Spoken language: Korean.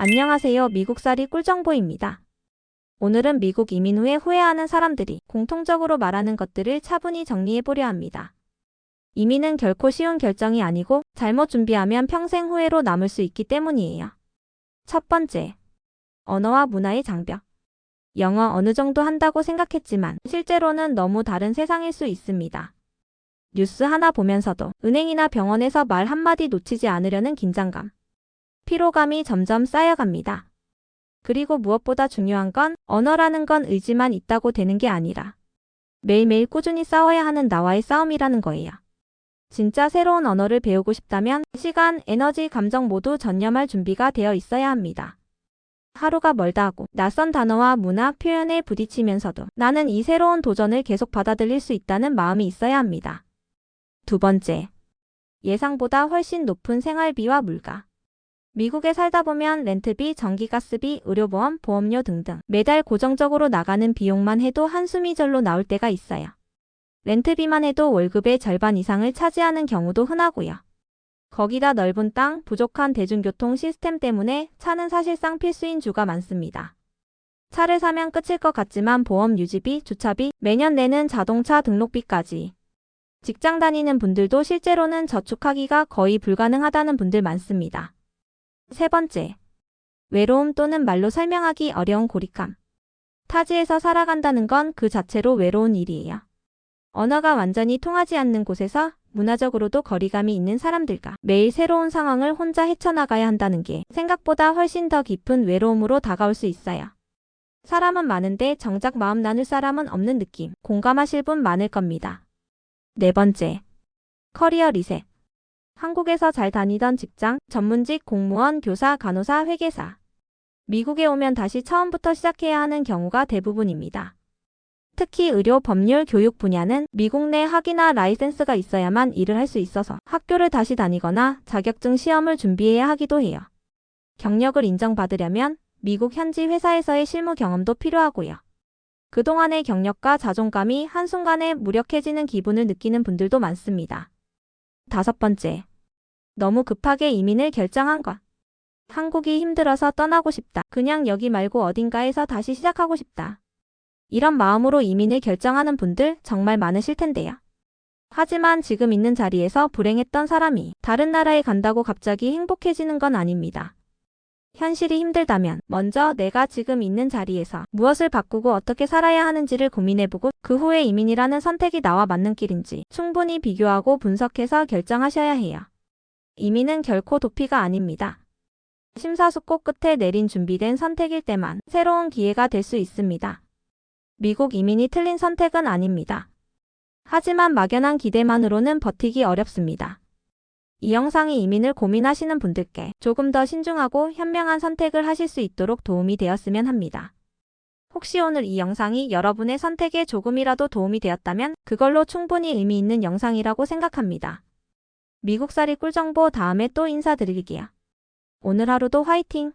안녕하세요. 미국살이 꿀정보입니다. 오늘은 미국 이민 후에 후회하는 사람들이 공통적으로 말하는 것들을 차분히 정리해 보려 합니다. 이민은 결코 쉬운 결정이 아니고 잘못 준비하면 평생 후회로 남을 수 있기 때문이에요. 첫 번째, 언어와 문화의 장벽. 영어 어느 정도 한다고 생각했지만 실제로는 너무 다른 세상일 수 있습니다. 뉴스 하나 보면서도 은행이나 병원에서 말 한마디 놓치지 않으려는 긴장감. 피로감이 점점 쌓여갑니다. 그리고 무엇보다 중요한 건 언어라는 건 의지만 있다고 되는 게 아니라 매일매일 꾸준히 싸워야 하는 나와의 싸움이라는 거예요. 진짜 새로운 언어를 배우고 싶다면 시간, 에너지, 감정 모두 전념할 준비가 되어 있어야 합니다. 하루가 멀다 하고 낯선 단어와 문화, 표현에 부딪히면서도 나는 이 새로운 도전을 계속 받아들일 수 있다는 마음이 있어야 합니다. 두 번째, 예상보다 훨씬 높은 생활비와 물가. 미국에 살다 보면 렌트비, 전기가스비, 의료보험, 보험료 등등 매달 고정적으로 나가는 비용만 해도 한숨이 절로 나올 때가 있어요. 렌트비만 해도 월급의 절반 이상을 차지하는 경우도 흔하고요. 거기다 넓은 땅, 부족한 대중교통 시스템 때문에 차는 사실상 필수인 주가 많습니다. 차를 사면 끝일 것 같지만 보험 유지비, 주차비, 매년 내는 자동차 등록비까지. 직장 다니는 분들도 실제로는 저축하기가 거의 불가능하다는 분들 많습니다. 세 번째, 외로움 또는 말로 설명하기 어려운 고립감. 타지에서 살아간다는 건 그 자체로 외로운 일이에요. 언어가 완전히 통하지 않는 곳에서 문화적으로도 거리감이 있는 사람들과 매일 새로운 상황을 혼자 헤쳐나가야 한다는 게 생각보다 훨씬 더 깊은 외로움으로 다가올 수 있어요. 사람은 많은데 정작 마음 나눌 사람은 없는 느낌, 공감하실 분 많을 겁니다. 네 번째, 커리어 리셋. 한국에서 잘 다니던 직장, 전문직, 공무원, 교사, 간호사, 회계사. 미국에 오면 다시 처음부터 시작해야 하는 경우가 대부분입니다. 특히 의료, 법률, 교육 분야는 미국 내 학위나 라이센스가 있어야만 일을 할 수 있어서 학교를 다시 다니거나 자격증 시험을 준비해야 하기도 해요. 경력을 인정받으려면 미국 현지 회사에서의 실무 경험도 필요하고요. 그동안의 경력과 자존감이 한순간에 무력해지는 기분을 느끼는 분들도 많습니다. 다섯 번째. 너무 급하게 이민을 결정한 것. 한국이 힘들어서 떠나고 싶다. 그냥 여기 말고 어딘가에서 다시 시작하고 싶다. 이런 마음으로 이민을 결정하는 분들 정말 많으실 텐데요. 하지만 지금 있는 자리에서 불행했던 사람이 다른 나라에 간다고 갑자기 행복해지는 건 아닙니다. 현실이 힘들다면 먼저 내가 지금 있는 자리에서 무엇을 바꾸고 어떻게 살아야 하는지를 고민해보고 그 후에 이민이라는 선택이 나와 맞는 길인지 충분히 비교하고 분석해서 결정하셔야 해요. 이민은 결코 도피가 아닙니다. 심사숙고 끝에 내린 준비된 선택일 때만 새로운 기회가 될 수 있습니다. 미국 이민이 틀린 선택은 아닙니다. 하지만 막연한 기대만으로는 버티기 어렵습니다. 이 영상이 이민을 고민하시는 분들께 조금 더 신중하고 현명한 선택을 하실 수 있도록 도움이 되었으면 합니다. 혹시 오늘 이 영상이 여러분의 선택에 조금이라도 도움이 되었다면 그걸로 충분히 의미 있는 영상이라고 생각합니다. 미국살이 꿀정보 다음에 또 인사드릴게요. 오늘 하루도 화이팅!